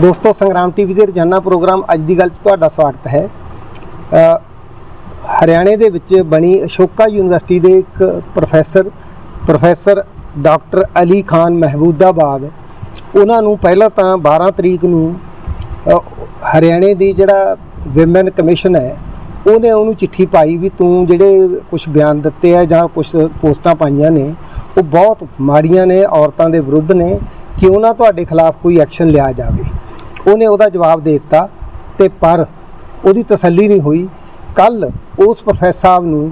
ਦੋਸਤੋ, ਸੰਗਰਾਮ ਟੀਵੀ ਦੇ ਰੋਜ਼ਾਨਾ ਪ੍ਰੋਗਰਾਮ ਅੱਜ ਦੀ ਗੱਲ 'ਚ ਤੁਹਾਡਾ ਸਵਾਗਤ ਹੈ। ਹਰਿਆਣੇ ਦੇ ਵਿੱਚ ਬਣੀ ਅਸ਼ੋਕਾ ਯੂਨੀਵਰਸਿਟੀ ਦੇ ਇੱਕ professor professor doctor Ali Khan Mahmudabad ਉਹਨਾਂ ਨੂੰ ਪਹਿਲਾਂ ਤਾਂ 12 ਤਰੀਕ ਨੂੰ ਹਰਿਆਣੇ ਦੀ ਜਿਹੜਾ ਵਿਮਨ ਕਮਿਸ਼ਨ ਹੈ, ਉਹਨੇ ਉਹਨੂੰ ਚਿੱਠੀ ਪਾਈ ਵੀ ਤੂੰ ਜਿਹੜੇ ਕੁਝ ਬਿਆਨ ਦਿੱਤੇ ਆ ਜਾਂ ਕੁਝ ਪੋਸਟਾਂ ਪਾਈਆਂ ਨੇ, ਉਹ ਬਹੁਤ ਮਾੜੀਆਂ ਨੇ, ਔਰਤਾਂ ਦੇ ਵਿਰੁੱਧ ਨੇ ਕਿਉਂ ਨਾ ਤੁਹਾਡੇ ਖਿਲਾਫ ਕੋਈ ਐਕਸ਼ਨ ਲਿਆ ਜਾਵੇ। ਉਹਨੇ ਉਹਦਾ ਜਵਾਬ ਦੇ ਦਿੱਤਾ ਤੇ ਪਰ ਉਹਦੀ ਤਸੱਲੀ ਨਹੀਂ ਹੋਈ। ਕੱਲ ਉਸ ਪ੍ਰੋਫੈਸਰ ਸਾਹਿਬ ਨੂੰ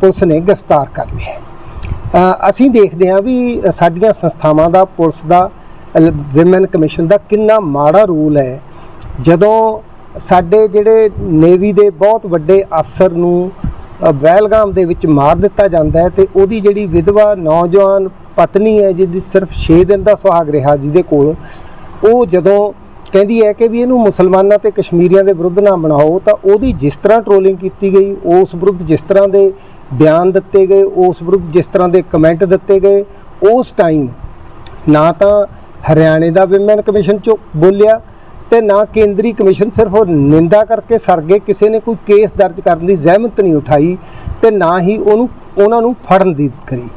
ਪੁਲਿਸ ਨੇ ਗ੍ਰਿਫਤਾਰ ਕਰ ਲਿਆ। ਅਸੀਂ ਦੇਖਦੇ ਹਾਂ ਵੀ ਸਾਡੀਆਂ ਸੰਸਥਾਵਾਂ ਦਾ ਪੁਲਿਸ ਦਾ ਵਿਮਨ ਕਮਿਸ਼ਨ ਦਾ ਕਿੰਨਾ ਮਾੜਾ ਰੂਲ ਹੈ। ਜਦੋਂ ਸਾਡੇ ਜਿਹੜੇ ਨੇਵੀ ਦੇ ਬਹੁਤ ਵੱਡੇ ਅਫਸਰ ਨੂੰ ਅ, ਦੇ ਵਿੱਚ ਮਾਰ ਦਿੱਤਾ ਜਾਂਦਾ ਹੈ ਤੇ ਉਹਦੀ ਜਿਹੜੀ ਵਿਧਵਾ ਨੌਜਵਾਨ ਪਤਨੀ ਹੈ ਜਿਹਦੀ ਸਿਰਫ 6 ਦਿਨ ਦਾ ਸੁਹਾਗ ਰਿਹਾ ਜਿਹਦੇ ਕੋਲ ਉਹ ਜਦੋਂ ਕਹਿੰਦੀ ਹੈ ਕਿ ਵੀ ਇਹਨੂੰ ਮੁਸਲਮਾਨਾਂ ਤੇ ਕਸ਼ਮੀਰੀਆਂ ਦੇ ਵਿਰੁੱਧ ਨਾ ਬਣਾਓ, ਤਾਂ ਉਹਦੀ ਜਿਸ ਤਰ੍ਹਾਂ ਟ੍ਰੋਲਿੰਗ ਕੀਤੀ ਗਈ, ਉਸ ਵਿਰੁੱਧ ਜਿਸ ਤਰ੍ਹਾਂ ਦੇ ਬਿਆਨ ਦਿੱਤੇ ਗਏ, ਉਸ ਵਿਰੁੱਧ ਜਿਸ ਤਰ੍ਹਾਂ ਦੇ ਕਮੈਂਟ ਦਿੱਤੇ ਗਏ, ਉਸ ਟਾਈਮ ਨਾ ਤਾਂ ਹਰਿਆਣੇ ਦਾ ਵਿਮਨ ਕਮਿਸ਼ਨ ਚੋਂ ਬੋਲਿਆ ਤੇ ਨਾ ਕੇਂਦਰੀ ਕਮਿਸ਼ਨ ਸਿਰਫ ਉਹ ਨਿੰਦਾ ਕਰਕੇ ਸਰਗੇ ਕਿਸੇ ਨੇ ਕੋਈ ਕੇਸ ਦਰਜ ਕਰਨ ਦੀ ਜ਼ਹਿਮਤ ਨਹੀਂ ਉਠਾਈ ਤੇ ਨਾ ਹੀ ਉਹਨੂੰ, ਉਹਨਾਂ ਨੂੰ ਫੜਨ ਦੀ ਕਰੀ।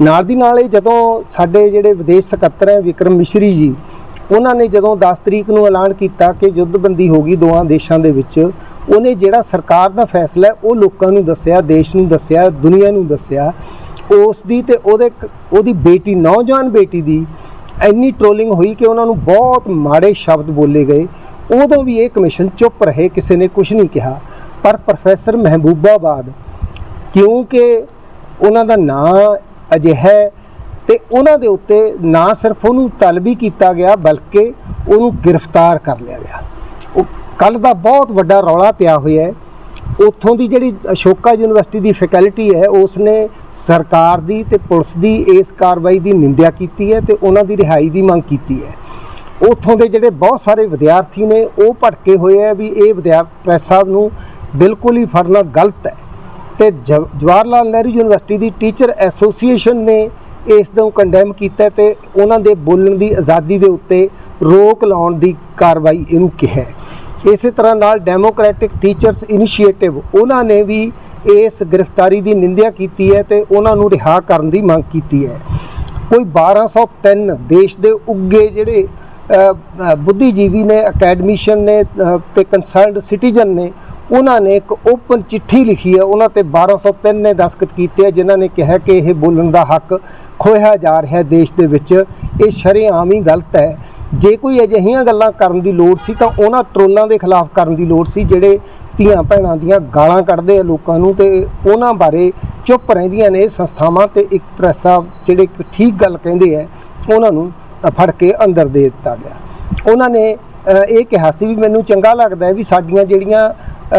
ਨਾਲ ਦੀ ਨਾਲ ਇਹ ਜਦੋਂ ਸਾਡੇ ਜਿਹੜੇ ਵਿਦੇਸ਼ ਸਕੱਤਰ ਹੈ, ਵਿਕਰਮ ਮਿਸ਼ਰੀ ਜੀ ਉਹਨਾਂ ਨੇ ਜਦੋਂ 10 ਤਰੀਕ ਨੂੰ ਐਲਾਨ ਕੀਤਾ ਕਿ ਯੁੱਧਬੰਦੀ ਹੋ ਗਈ ਦੋਹਾਂ ਦੇਸ਼ਾਂ ਦੇ ਵਿੱਚ, ਉਹਨੇ ਜਿਹੜਾ ਸਰਕਾਰ ਦਾ ਫੈਸਲਾ ਹੈ, ਉਹ ਲੋਕਾਂ ਨੂੰ ਦੱਸਿਆ, ਦੇਸ਼ ਨੂੰ ਦੱਸਿਆ, ਦੁਨੀਆ ਨੂੰ ਦੱਸਿਆ। ਉਸ ਦੀ ਤੇ ਉਹਦੇ ਉਹਦੀ ਬੇਟੀ, ਨੌਜਵਾਨ ਬੇਟੀ ਦੀ ਇੰਨੀ ਟ੍ਰੋਲਿੰਗ ਹੋਈ ਕਿ ਉਹਨਾਂ ਨੂੰ ਬਹੁਤ ਮਾੜੇ ਸ਼ਬਦ ਬੋਲੇ ਗਏ। ਉਦੋਂ ਵੀ ਇਹ ਕਮਿਸ਼ਨ ਚੁੱਪ ਰਹੇ, ਕਿਸੇ ਨੇ ਕੁਝ ਨਹੀਂ ਕਿਹਾ। ਪਰ ਪ੍ਰੋਫੈਸਰ ਮਹਿਬੂਬਾਬਾਦ, ਕਿਉਂਕਿ ਉਹਨਾਂ ਦਾ ਨਾਂ ਅਜਿਹਾ ਤੇ ਉਹਨਾਂ ਦੇ ਉੱਤੇ ਨਾ ਸਿਰਫ ਉਹਨੂੰ ਤਲਬੀ ਕੀਤਾ ਗਿਆ, ਬਲਕਿ ਉਹਨੂੰ ਗ੍ਰਿਫਤਾਰ ਕਰ ਲਿਆ ਗਿਆ। ਉਹ ਕੱਲ ਦਾ ਬਹੁਤ ਵੱਡਾ ਰੌਲਾ ਪਿਆ ਹੋਇਆ ਹੈ। ਉੱਥੋਂ ਦੀ ਜਿਹੜੀ ਅਸ਼ੋਕਾ ਯੂਨੀਵਰਸਿਟੀ ਦੀ ਫੈਕਲਟੀ ਹੈ ਉਸ ਨੇ ਸਰਕਾਰ ਦੀ ਤੇ ਪੁਲਿਸ ਦੀ ਇਸ ਕਾਰਵਾਈ ਦੀ ਨਿੰਦਿਆ ਕੀਤੀ ਹੈ ਤੇ ਉਹਨਾਂ ਦੀ ਰਿਹਾਈ ਦੀ ਮੰਗ ਕੀਤੀ ਹੈ। ਉੱਥੋਂ ਦੇ ਜਿਹੜੇ ਬਹੁਤ ਸਾਰੇ ਵਿਦਿਆਰਥੀ ਨੇ, ਉਹ ਭਟਕੇ ਹੋਏ ਆ ਵੀ ਇਹ ਵਿਦਿਆਰਥੀ ਪ੍ਰੈਸ ਸਾਹਿਬ ਨੂੰ ਬਿਲਕੁਲ ਹੀ ਫੜਨਾ ਗਲਤ ਹੈ। ਤੇ ਜਵਾਹਰ ਲਾਲ ਨਹਿਰੂ ਯੂਨੀਵਰਸਿਟੀ ਦੀ ਟੀਚਰ ਐਸੋਸੀਏਸ਼ਨ ਨੇ ਇਸ ਨੂੰ ਕੰਡੈਮ ਕੀਤਾ ਤੇ ਉਹਨਾਂ ਦੇ ਬੋਲਣ ਦੀ ਆਜ਼ਾਦੀ ਦੇ ਉੱਤੇ ਰੋਕ ਲਾਉਣ ਦੀ ਕਾਰਵਾਈ ਇਹਨੂੰ ਕਿਹਾ ਇਸੇ ਤਰ੍ਹਾਂ ਨਾਲ ਡੈਮੋਕ੍ਰੈਟਿਕ ਟੀਚਰਸ ਇਨੀਸ਼ੀਏਟਿਵ ਉਹਨਾਂ ਨੇ ਵੀ ਇਸ ਗ੍ਰਿਫਤਾਰੀ ਦੀ ਨਿੰਦਿਆ ਕੀਤੀ ਹੈ ਤੇ ਉਹਨਾਂ ਨੂੰ ਰਿਹਾ ਕਰਨ ਦੀ ਮੰਗ ਕੀਤੀ ਹੈ। ਕੋਈ 1203 ਦੇਸ਼ ਦੇ ਉੱਗੇ ਜਿਹੜੇ ਬੁੱਧੀਜੀਵੀ ਨੇ ਅਕੈਡਮਿਸ਼ਨ ਨੇ ਅ, ਤੇ ਕੰਸਰਨਡ ਸਿਟੀਜ਼ਨ ਨੇ ਉਹਨਾਂ ਨੇ ਇੱਕ ਓਪਨ ਚਿੱਠੀ ਲਿਖੀ ਹੈ। ਉਹਨਾਂ ਤੇ 1203 ਨੇ ਦਸਤਖਤ ਕੀਤੇ ਆ ਜਿਨ੍ਹਾਂ ਨੇ ਕਿਹਾ ਕਿ ਇਹ ਬੋਲਣ ਦਾ ਹੱਕ ਖੋਇਆ ਜਾ ਰਿਹਾ ਦੇਸ਼ ਦੇ ਵਿੱਚ, ਇਹ ਸ਼ਰੇਆਮ ਹੀ ਗਲਤ ਹੈ। ਜੇ ਕੋਈ ਅਜਿਹੀਆਂ ਗੱਲਾਂ ਕਰਨ ਦੀ ਲੋੜ ਸੀ ਤਾਂ ਉਹਨਾਂ ਟਰੋਲਾਂ ਦੇ ਖਿਲਾਫ ਕਰਨ ਦੀ ਲੋੜ ਸੀ, ਜਿਹੜੇ ਧੀਆਂ ਭੈਣਾਂ ਦੀਆਂ ਗਾਲਾਂ ਕੱਢਦੇ ਆ ਲੋਕਾਂ ਨੂੰ ਤੇ ਉਹਨਾਂ ਬਾਰੇ ਚੁੱਪ ਰਹਿੰਦੀਆਂ ਨੇ ਸੰਸਥਾਵਾਂ ਤੇ ਇੱਕ ਪ੍ਰੈਸ ਸਾਹਿਬ ਜਿਹੜੇ ਠੀਕ ਗੱਲ ਕਹਿੰਦੇ ਆ, ਉਹਨਾਂ ਨੂੰ ਫੜ ਕੇ ਅੰਦਰ ਦੇ ਦਿੱਤਾ ਗਿਆ। ਉਹਨਾਂ ਨੇ ਇਹ ਕਿਹਾ ਸੀ ਵੀ ਮੈਨੂੰ ਚੰਗਾ ਲੱਗਦਾ ਹੈ ਵੀ ਸਾਡੀਆਂ ਜਿਹੜੀਆਂ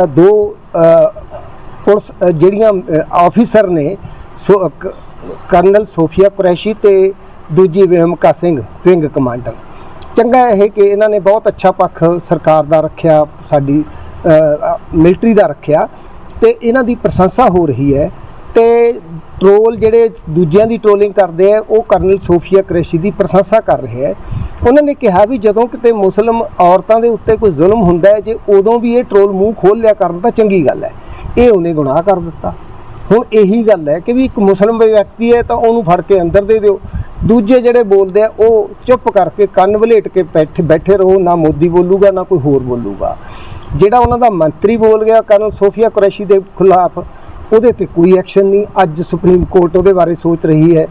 ਦੋ ਪੁਲਿਸ ਜਿਹੜੀਆਂ ਆਫੀਸਰ ਨੇ, ਸੋ ਕਰਨਲ ਸੋਫੀਆ ਕੁਰੈਸ਼ੀ ਤੇ ਦੂਜੀ ਵਿਹਮਕਾ ਸਿੰਘ, ਵਿੰਗ ਕਮਾਂਡਰ। ਚੰਗਾ ਇਹ ਕਿ ਇਹਨਾਂ ਨੇ ਬਹੁਤ ਅੱਛਾ ਪੱਖ ਸਰਕਾਰ ਦਾ ਰੱਖਿਆ, ਸਾਡੀ ਮਿਲਟਰੀ ਦਾ ਰੱਖਿਆ ਤੇ ਇਹਨਾਂ ਦੀ ਪ੍ਰਸ਼ੰਸਾ ਹੋ ਰਹੀ ਹੈ ਤੇ ਟ੍ਰੋਲ ਜਿਹੜੇ ਦੂਜਿਆਂ ਦੀ ਟ੍ਰੋਲਿੰਗ ਕਰਦੇ ਆ, ਉਹ ਕਰਨਲ ਸੋਫੀਆ ਕੁਰੈਸ਼ੀ ਦੀ ਪ੍ਰਸ਼ੰਸਾ ਕਰ ਰਹੇ ਹੈ। ਉਹਨਾਂ ਨੇ ਕਿਹਾ ਵੀ ਜਦੋਂ ਕਿਤੇ ਮੁਸਲਮ ਔਰਤਾਂ ਦੇ ਉੱਤੇ ਕੋਈ ਜ਼ੁਲਮ ਹੁੰਦਾ ਹੈ, ਜੇ ਉਦੋਂ ਵੀ ਇਹ ਟ੍ਰੋਲ ਮੂੰਹ ਖੋਲ ਲਿਆ ਕਰਨ ਤਾਂ ਚੰਗੀ ਗੱਲ ਹੈ। ਇਹ ਉਹਨੇ ਗੁਨਾਹ ਕਰ ਦਿੱਤਾ। ਹੁਣ ਇਹੀ ਗੱਲ ਹੈ ਕਿ ਵੀ ਇੱਕ ਮੁਸਲਮ ਵਿਅਕਤੀ ਹੈ ਤਾਂ ਉਹਨੂੰ ਫੜ ਕੇ ਅੰਦਰ ਦੇ ਦਿਓ। ਦੂਜੇ ਜਿਹੜੇ ਬੋਲਦੇ ਆ, ਉਹ ਚੁੱਪ ਕਰਕੇ ਕੰਨ ਵਲੇਟ ਕੇ ਬੈਠੇ ਬੈਠੇ ਰਹੋ, ਨਾ ਮੋਦੀ ਬੋਲੂਗਾ, ਨਾ ਕੋਈ ਹੋਰ ਬੋਲੂਗਾ। ਜਿਹੜਾ ਉਹਨਾਂ ਦਾ ਮੰਤਰੀ ਬੋਲ ਗਿਆ, ਕਰਨਲ ਸੋਫੀਆ ਕੁਰੈਸ਼ੀ ਦੇ ਖਿਲਾਫ, ਉਹਦੇ ਤੇ ਕੋਈ ਐਕਸ਼ਨ ਨਹੀਂ। ਅੱਜ ਸੁਪਰੀਮ ਕੋਰਟ ਉਹਦੇ ਬਾਰੇ ਸੋਚ ਰਹੀ ਹੈ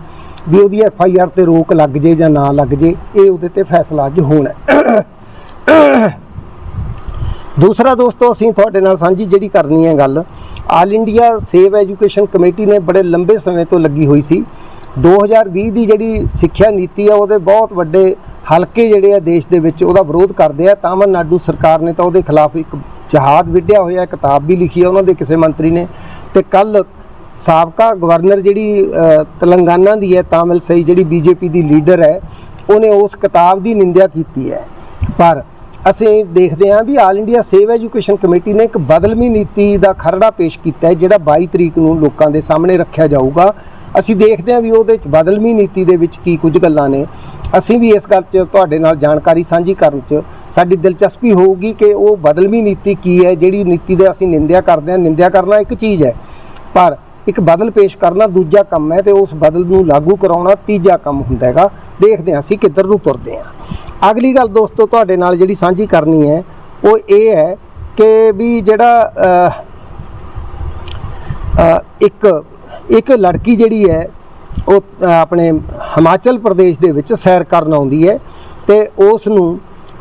ਵੀ ਉਹਦੀ ਐਫ ਆਈ ਆਰ ਤੇ ਰੋਕ ਲੱਗ ਜੇ ਜਾਂ ਨਾ ਲੱਗ ਜੇ, ਇਹ ਉਹਦੇ ਤੇ ਫੈਸਲਾ ਅੱਜ ਹੋਣਾ ਦੂਸਰਾ ਦੋਸਤੋ, ਅਸੀਂ ਤੁਹਾਡੇ ਨਾਲ ਸਾਂਝੀ ਜਿਹੜੀ ਕਰਨੀ ਹੈ ਗੱਲ all India save education committee ਨੇ ਬੜੇ ਲੰਬੇ ਸਮੇਂ ਤੋਂ ਲੱਗੀ ਹੋਈ ਸੀ। 2020 ਦੀ ਜਿਹੜੀ ਸਿੱਖਿਆ ਨੀਤੀ ਆ, ਉਹਦੇ ਬਹੁਤ ਵੱਡੇ ਹਲਕੇ ਜਿਹੜੇ ਆ ਦੇਸ਼ ਦੇ ਵਿੱਚ ਉਹਦਾ ਵਿਰੋਧ ਕਰਦੇ ਆ। ਤਾਮਿਲਨਾਡੂ ਸਰਕਾਰ ਨੇ ਤਾਂ ਉਹਦੇ ਖਿਲਾਫ ਇੱਕ ਜਹਾਦ ਵਿੱਢਿਆ ਹੋਇਆ ਕਿਤਾਬ ਵੀ ਲਿਖੀ ਆ, ਉਹਨਾਂ ਦੇ ਕਿਸੇ ਮੰਤਰੀ ਨੇ। ਤੇ ਕੱਲ ਸਾਬਕਾ ਗਵਰਨਰ ਜਿਹੜੀ ਤੇਲੰਗਾਨਾ ਦੀ ਹੈ, ਤਾਮਿਲ ਸਈ ਜਿਹੜੀ ਬੀਜੇਪੀ ਦੀ ਲੀਡਰ ਹੈ, ਉਹਨੇ ਉਸ ਕਿਤਾਬ ਦੀ ਨਿੰਦਿਆ ਕੀਤੀ ਹੈ। ਪਰ ਅਸੀਂ ਦੇਖਦੇ ਹਾਂ ਵੀ all India save education committee ਨੇ ਇੱਕ ਬਦਲਵੀਂ ਨੀਤੀ ਦਾ ਖਰੜਾ ਪੇਸ਼ ਕੀਤਾ ਹੈ, ਜਿਹੜਾ 22 ਤਰੀਕ ਨੂੰ ਲੋਕਾਂ ਦੇ ਸਾਹਮਣੇ ਰੱਖਿਆ ਜਾਊਗਾ। ਅਸੀਂ ਦੇਖਦੇ ਹਾਂ ਵੀ ਉਹਦੇ ਚ ਬਦਲਵੀਂ ਨੀਤੀ ਦੇ ਵਿੱਚ ਕੀ ਕੁਝ ਗੱਲਾਂ ਨੇ। ਅਸੀਂ ਵੀ ਇਸ ਗੱਲ 'ਚ ਤੁਹਾਡੇ ਨਾਲ ਜਾਣਕਾਰੀ ਸਾਂਝੀ ਕਰਨ 'ਚ ਸਾਡੀ ਦਿਲਚਸਪੀ ਹੋਊਗੀ ਕਿ ਉਹ ਬਦਲਵੀਂ ਨੀਤੀ ਕੀ ਹੈ, ਜਿਹੜੀ ਨੀਤੀ ਦੇ ਅਸੀਂ ਨਿੰਦਿਆ ਕਰਦੇ ਹਾਂ। ਨਿੰਦਿਆ ਕਰਨਾ ਇੱਕ ਚੀਜ਼ ਹੈ, ਪਰ ਇੱਕ ਬਦਲ ਪੇਸ਼ ਕਰਨਾ ਦੂਜਾ ਕੰਮ ਹੈ ਤੇ ਉਸ ਬਦਲ ਨੂੰ ਲਾਗੂ ਕਰਾਉਣਾ ਤੀਜਾ ਕੰਮ ਹੁੰਦਾ ਹੈਗਾ। ਦੇਖਦੇ ਹਾਂ ਅਸੀਂ ਕਿੱਧਰ ਨੂੰ ਤੁਰਦੇ ਹਾਂ। ਅਗਲੀ ਗੱਲ ਦੋਸਤੋ ਤੁਹਾਡੇ ਨਾਲ ਜਿਹੜੀ ਸਾਂਝੀ ਕਰਨੀ ਹੈ, ਉਹ ਇਹ ਹੈ ਕਿ ਵੀ ਜਿਹੜਾ ਇੱਕ ਇੱਕ ਲੜਕੀ ਜਿਹੜੀ ਹੈ, ਉਹ ਆਪਣੇ ਹਿਮਾਚਲ ਪ੍ਰਦੇਸ਼ ਦੇ ਵਿੱਚ ਸੈਰ ਕਰਨ ਆਉਂਦੀ ਹੈ ਤੇ ਉਸ ਨੂੰ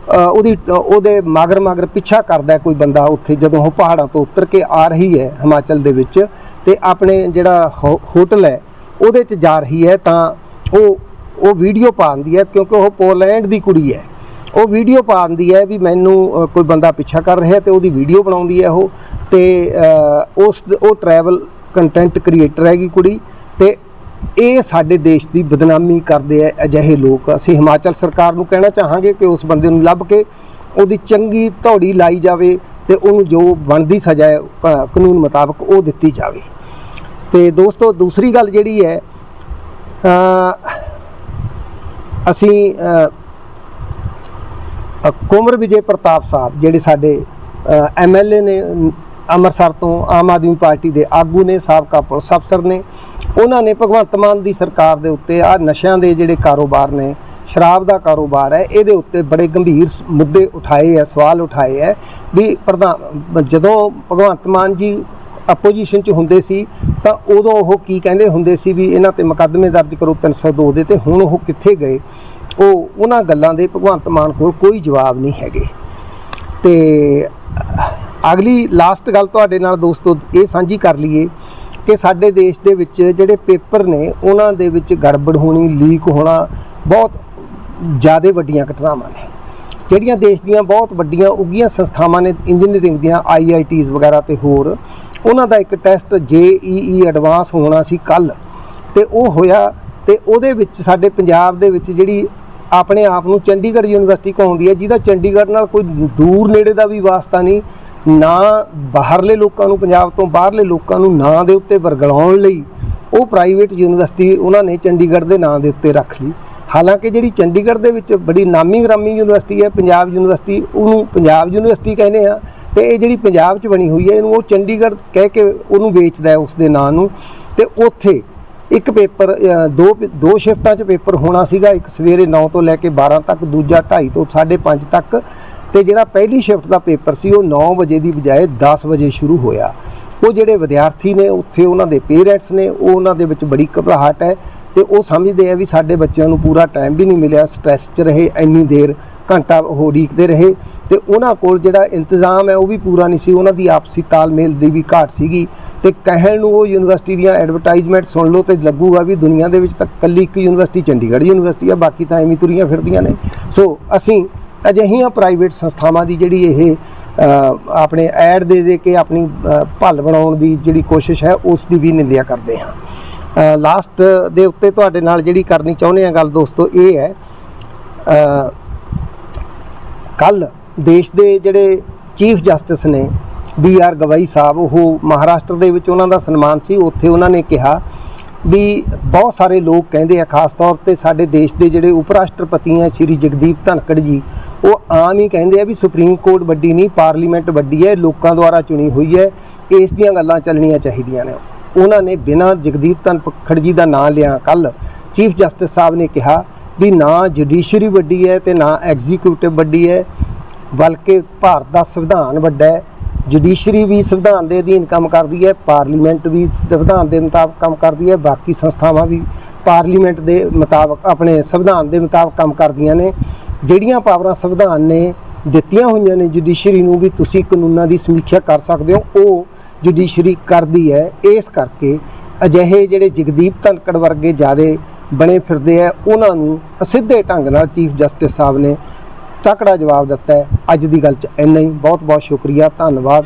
ਉਹਦੀ, ਉਹਦੇ ਮਾਗਰ ਮਗਰ ਪਿੱਛਾ ਕਰਦਾ ਕੋਈ ਬੰਦਾ ਉੱਥੇ ਜਦੋਂ ਉਹ ਪਹਾੜਾਂ ਤੋਂ ਉਤਰ ਕੇ ਆ ਰਹੀ ਹੈ ਹਿਮਾਚਲ ਦੇ ਵਿੱਚ ਤੇ ਆਪਣੇ ਜਿਹੜਾ ਹੋ- ਹੋਟਲ ਹੈ, ਉਹਦੇ 'ਚ ਜਾ ਰਹੀ ਹੈ ਤਾਂ ਉਹ ਉਹ ਵੀਡੀਓ ਪਾਉਂਦੀ ਹੈ ਕਿਉਂਕਿ ਉਹ ਪੋਲੈਂਡ ਦੀ ਕੁੜੀ ਹੈ। ਉਹ ਵੀਡੀਓ ਪਾਉਂਦੀ ਹੈ ਵੀ ਮੈਨੂੰ ਕੋਈ ਬੰਦਾ ਪਿੱਛਾ ਕਰ ਰਿਹਾ ਤੇ ਉਹਦੀ ਵੀਡੀਓ ਬਣਾਉਂਦੀ ਹੈ ਉਹ। ਤੇ ਉਸ ਉਹ ਟਰੈਵਲ ਕੰਟੈਂਟ ਕ੍ਰੀਏਟਰ ਹੈਗੀ ਕੁੜੀ ਤੇ ਇਹ ਸਾਡੇ ਦੇਸ਼ ਦੀ ਬਦਨਾਮੀ ਕਰਦੇ ਆ ਅਜਿਹੇ ਲੋਕ। ਅਸੀਂ ਹਿਮਾਚਲ ਸਰਕਾਰ ਨੂੰ ਕਹਿਣਾ ਚਾਹਾਂਗੇ ਕਿ ਉਸ ਬੰਦੇ ਨੂੰ ਲੱਭ ਕੇ ਉਹਦੀ ਚੰਗੀ ਧੌੜੀ ਲਾਈ ਜਾਵੇ ਤੇ ਉਹਨੂੰ ਜੋ ਬਣਦੀ ਸਜ਼ਾ ਹੈ ਅ, ਕਾਨੂੰਨ ਮੁਤਾਬਕ ਉਹ ਦਿੱਤੀ ਜਾਵੇ। ਤੇ ਦੋਸਤੋ ਦੂਸਰੀ ਗੱਲ ਜਿਹੜੀ ਹੈ ਅਸੀਂ ਅ, ਕੁੰਵਰ ਵਿਜੇ ਪ੍ਰਤਾਪ ਸਾਹਿਬ ਜਿਹੜੇ ਸਾਡੇ ਐਮਐਲਏ ਨੇ ਅੰਮ੍ਰਿਤਸਰ ਤੋਂ ਆਮ ਆਦਮੀ ਪਾਰਟੀ ਦੇ ਆਗੂ ਨੇ ਸਾਬਕਾ ਪੁਲਿਸ ਅਫਸਰ ਨੇ ਉਹਨਾਂ ਨੇ ਭਗਵੰਤ ਮਾਨ ਦੀ ਸਰਕਾਰ ਦੇ ਉੱਤੇ ਆ ਨਸ਼ਿਆਂ ਦੇ ਜਿਹੜੇ ਕਾਰੋਬਾਰ ਨੇ ਸ਼ਰਾਬ ਦਾ ਕਾਰੋਬਾਰ ਹੈ ਇਹਦੇ ਉੱਤੇ ਬੜੇ ਗੰਭੀਰ ਮੁੱਦੇ ਉਠਾਏ ਆ ਸਵਾਲ ਉਠਾਏ ਆ ਵੀ ਪ੍ਰਧਾਨ ਜਦੋਂ ਭਗਵੰਤ ਮਾਨ ਜੀ ਆਪੋਜੀਸ਼ਨ 'ਚ ਹੁੰਦੇ ਸੀ ਤਾਂ ਉਦੋਂ ਉਹ ਕੀ ਕਹਿੰਦੇ ਹੁੰਦੇ ਸੀ ਵੀ ਇਹਨਾਂ ਤੇ ਮੁਕੱਦਮੇ ਦਰਜ ਕਰੋ 302 ਦੇ ਤੇ ਹੁਣ ਉਹ ਕਿੱਥੇ ਗਏ? ਉਹ ਉਹਨਾਂ ਗੱਲਾਂ ਦੇ ਭਗਵੰਤ ਮਾਨ ਕੋਲ ਕੋਈ ਜਵਾਬ ਨਹੀਂ ਹੈਗੇ। ਤੇ ਅਗਲੀ ਲਾਸਟ ਗੱਲ ਤੁਹਾਡੇ ਨਾਲ ਦੋਸਤੋ ਇਹ ਸਾਂਝੀ ਕਰ ਲਈਏ ਕਿ ਸਾਡੇ ਦੇਸ਼ ਦੇ ਵਿੱਚ ਜਿਹੜੇ ਪੇਪਰ ਨੇ, ਉਹਨਾਂ ਦੇ ਵਿੱਚ ਗੜਬੜ ਹੋਣੀ, ਲੀਕ ਹੋਣਾ ਬਹੁਤ ਜ਼ਿਆਦਾ ਵੱਡੀਆਂ ਘਟਨਾਵਾਂ ਨੇ। ਜਿਹੜੀਆਂ ਦੇਸ਼ ਦੀਆਂ ਬਹੁਤ ਵੱਡੀਆਂ ਉੱਗੀਆਂ ਸੰਸਥਾਵਾਂ ਨੇ ਇੰਜੀਨੀਅਰਿੰਗ ਦੀਆਂ ਆਈਆਈਟੀਜ਼ ਵਗੈਰਾ ਤੇ ਹੋਰ ਉਹਨਾਂ ਦਾ ਇੱਕ ਟੈਸਟ ਜੇਈਈ ਐਡਵਾਂਸ ਹੋਣਾ ਸੀ ਕੱਲ ਤੇ ਉਹ ਹੋਇਆ ਤੇ ਉਹਦੇ ਵਿੱਚ ਸਾਡੇ ਪੰਜਾਬ ਦੇ ਵਿੱਚ ਜਿਹੜੀ ਆਪਣੇ ਆਪ ਨੂੰ ਚੰਡੀਗੜ੍ਹ ਯੂਨੀਵਰਸਿਟੀ ਕਹਾਉਂਦੀ ਹੈ, ਜਿਹਦਾ ਚੰਡੀਗੜ੍ਹ ਨਾਲ ਕੋਈ ਦੂਰ ਨੇੜੇ ਦਾ ਵੀ ਵਾਸਤਾ ਨਹੀਂ, ਨਾ ਬਾਹਰਲੇ ਲੋਕਾਂ ਨੂੰ, ਪੰਜਾਬ ਤੋਂ ਬਾਹਰਲੇ ਲੋਕਾਂ ਨੂੰ ਨਾਂ ਦੇ ਉੱਤੇ ਵਰਗਲਾਉਣ ਲਈ ਉਹ ਪ੍ਰਾਈਵੇਟ ਯੂਨੀਵਰਸਿਟੀ ਉਹਨਾਂ ਨੇ ਚੰਡੀਗੜ੍ਹ ਦੇ ਨਾਂ ਦੇ ਉੱਤੇ ਰੱਖ ਲਈ। ਹਾਲਾਂਕਿ ਜਿਹੜੀ ਚੰਡੀਗੜ੍ਹ ਦੇ ਵਿੱਚ ਬੜੀ ਨਾਮੀ ਗ੍ਰਾਮੀ ਯੂਨੀਵਰਸਿਟੀ ਹੈ, ਪੰਜਾਬ ਯੂਨੀਵਰਸਿਟੀ, ਉਹਨੂੰ ਪੰਜਾਬ ਯੂਨੀਵਰਸਿਟੀ ਕਹਿੰਦੇ ਆ ਤੇ ਇਹ ਜਿਹੜੀ ਪੰਜਾਬ 'ਚ ਬਣੀ ਹੋਈ ਹੈ, ਇਹਨੂੰ ਉਹ ਚੰਡੀਗੜ੍ਹ ਕਹਿ ਕੇ ਉਹਨੂੰ ਵੇਚਦਾ ਹੈ ਉਸ ਦੇ ਨਾਂ ਨੂੰ। ਤੇ ਉੱਥੇ ਇੱਕ ਪੇਪਰ ਦੋ ਦੋ ਸ਼ਿਫਟਾਂ 'ਚ ਪੇਪਰ ਹੋਣਾ ਸੀਗਾ, ਇੱਕ ਸਵੇਰੇ 9 ਤੋਂ ਲੈ ਕੇ 12 ਤੱਕ, ਦੂਜਾ 2:30 ਤੋਂ 5:30 ਤੱਕ। ਤੇ ਜਿਹੜਾ ਪਹਿਲੀ ਸ਼ਿਫਟ ਦਾ ਪੇਪਰ ਸੀ, ਉਹ 9 ਵਜੇ ਦੀ ਬਜਾਏ 10 ਵਜੇ ਸ਼ੁਰੂ ਹੋਇਆ। ਉਹ ਜਿਹੜੇ ਵਿਦਿਆਰਥੀ ਨੇ, ਉੱਥੇ ਉਹਨਾਂ ਦੇ ਪੇਰੈਂਟਸ ਨੇ, ਉਹ ਉਹਨਾਂ ਦੇ ਵਿੱਚ ਬੜੀ ਘਬਰਾਹਟ ਹੈ ਤੇ ਉਹ ਸਮਝਦੇ ਆ ਵੀ ਸਾਡੇ ਬੱਚਿਆਂ ਨੂੰ ਪੂਰਾ ਟਾਈਮ ਵੀ ਨਹੀਂ ਮਿਲਿਆ, ਸਟ੍ਰੈਸ 'ਚ ਰਹੇ, ਇੰਨੀ ਦੇਰ ਘੰਟਾ ਉਹ ਉਡੀਕਦੇ ਰਹੇ। ਤੇ ਉਹਨਾਂ ਕੋਲ ਜਿਹੜਾ ਇੰਤਜ਼ਾਮ ਹੈ ਉਹ ਵੀ ਪੂਰਾ ਨਹੀਂ ਸੀ। ਉਹਨਾਂ ਦੀ ਆਪਸੀ ਤਾਲਮੇਲ ਦੀ ਵੀ ਘਾਟ ਸੀਗੀ। ਤੇ ਕਹਿਣ ਨੂੰ ਉਹ ਯੂਨੀਵਰਸਿਟੀ ਦੀਆਂ ਐਡਵਰਟਾਈਜ਼ਮੈਂਟ ਸੁਣ ਲਓ ਤੇ ਲੱਗੂਗਾ ਵੀ ਦੁਨੀਆ ਦੇ ਵਿੱਚ ਤਾਂ ਕੱਲੀ ਇੱਕ ਯੂਨੀਵਰਸਿਟੀ ਚੰਡੀਗੜ੍ਹ ਯੂਨੀਵਰਸਿਟੀ ਆ ਬਾਕੀ ਤਾਂ ਐਵੇਂ ਤੁਰੀਆਂ ਫਿਰਦੀਆਂ ਨੇ। ਸੋ ਅਸੀਂ ਅਜਿਹੀਆਂ ਪ੍ਰਾਈਵੇਟ ਸੰਸਥਾਵਾਂ ਦੀ ਜਿਹੜੀ ਇਹ ਆਪਣੇ ਐਡ ਦੇ ਦੇ ਕੇ ਆਪਣੀ ਅ, ਭੱਲ ਬਣਾਉਣ ਦੀ ਜਿਹੜੀ ਕੋਸ਼ਿਸ਼ ਹੈ ਉਸ ਦੀ ਵੀ ਨਿੰਦਿਆ ਕਰਦੇ ਹਾਂ। ਲਾਸਟ ਦੇ ਉੱਤੇ ਤੁਹਾਡੇ ਨਾਲ ਜਿਹੜੀ ਕਰਨੀ ਚਾਹੁੰਦੇ ਆ ਗੱਲ ਦੋਸਤੋ ਇਹ ਹੈ ਅ, ਕੱਲ ਦੇਸ਼ ਦੇ ਜਿਹੜੇ ਚੀਫ ਜਸਟਿਸ ਨੇ ਬੀ ਆਰ ਗਵਾਈ ਸਾਹਿਬ, ਉਹ ਮਹਾਰਾਸ਼ਟਰ ਦੇ ਵਿੱਚ ਉਹਨਾਂ ਦਾ ਸਨਮਾਨ ਸੀ। ਉੱਥੇ ਉਹਨਾਂ ਨੇ ਕਿਹਾ ਵੀ ਬਹੁਤ ਸਾਰੇ ਲੋਕ ਕਹਿੰਦੇ ਆ, ਖਾਸ ਤੌਰ ਤੇ ਸਾਡੇ ਦੇਸ਼ ਦੇ ਜਿਹੜੇ ਉਪ ਰਾਸ਼ਟਰਪਤੀ ਆ, ਸ਼੍ਰੀ ਜਗਦੀਪ ਧਨਕੜ ਜੀ, ਉਹ ਆਮ ਹੀ ਕਹਿੰਦੇ ਆ ਵੀ ਸੁਪਰੀਮ ਕੋਰਟ ਵੱਡੀ ਨਹੀਂ, ਪਾਰਲੀਮੈਂਟ ਵੱਡੀ ਹੈ, ਲੋਕਾਂ ਦੁਆਰਾ ਚੁਣੀ ਹੋਈ ਹੈ, ਇਸ ਦੀਆਂ ਗੱਲਾਂ ਚੱਲਣੀਆਂ ਚਾਹੀਦੀਆਂ ਨੇ। ਉਹਨਾਂ ਨੇ ਬਿਨਾਂ ਜਗਦੀਪ ਧਨਖੜ ਜੀ ਦਾ ਨਾਂ ਲਿਆ ਕੱਲ ਚੀਫ ਜਸਟਿਸ ਸਾਹਿਬ ਨੇ ਕਿਹਾ ਵੀ ਨਾ ਜੁਡੀਸ਼ਰੀ ਵੱਡੀ ਹੈ ਤੇ ਨਾ ਐਗਜ਼ੀਕਿਊਟਿਵ ਵੱਡੀ ਹੈ ਬਲਕਿ ਭਾਰਤ ਦਾ ਸੰਵਿਧਾਨ ਵੱਡਾ ਹੈ ਜੁਡੀਸ਼ਰੀ ਵੀ ਸੰਵਿਧਾਨ ਦੇ ਅਧੀਨ ਕੰਮ ਕਰਦੀ ਹੈ ਪਾਰਲੀਮੈਂਟ ਵੀ ਸੰਵਿਧਾਨ ਦੇ ਮੁਤਾਬਕ ਕੰਮ ਕਰਦੀ ਹੈ, ਬਾਕੀ ਸੰਸਥਾਵਾਂ ਵੀ ਪਾਰਲੀਮੈਂਟ ਦੇ ਮੁਤਾਬਕ, ਆਪਣੇ ਸੰਵਿਧਾਨ ਦੇ ਮੁਤਾਬਕ ਕੰਮ ਕਰਦੀਆਂ ਨੇ। ਜਿਹੜੀਆਂ ਪਾਵਰਾਂ ਸੰਵਿਧਾਨ ਨੇ ਦਿੱਤੀਆਂ ਹੋਈਆਂ ਨੇ ਜੁਡੀਸ਼ਰੀ ਨੂੰ ਵੀ ਤੁਸੀਂ ਕਾਨੂੰਨਾਂ ਦੀ ਸਮੀਖਿਆ ਕਰ ਸਕਦੇ ਹੋ, ਉਹ ਜੁਡੀਸ਼ਰੀ ਕਰਦੀ ਹੈ। ਇਸ ਕਰਕੇ ਅਜਿਹੇ ਜਿਹੜੇ ਜਗਦੀਪ ਧਨਕੜ ਵਰਗੇ ਜਿਆਦੇ ਬਣੇ ਫਿਰਦੇ ਆ, ਉਹਨਾਂ ਨੂੰ ਅਸਿੱਧੇ ਢੰਗ ਨਾਲ ਚੀਫ ਜਸਟਿਸ ਸਾਹਿਬ ਨੇ ਤਕੜਾ ਜਵਾਬ ਦਿੱਤਾ ਹੈ। ਅੱਜ ਦੀ ਗੱਲ 'ਚ ਇੰਨਾ ਹੀ। ਬਹੁਤ ਬਹੁਤ ਸ਼ੁਕਰੀਆ। ਧੰਨਵਾਦ।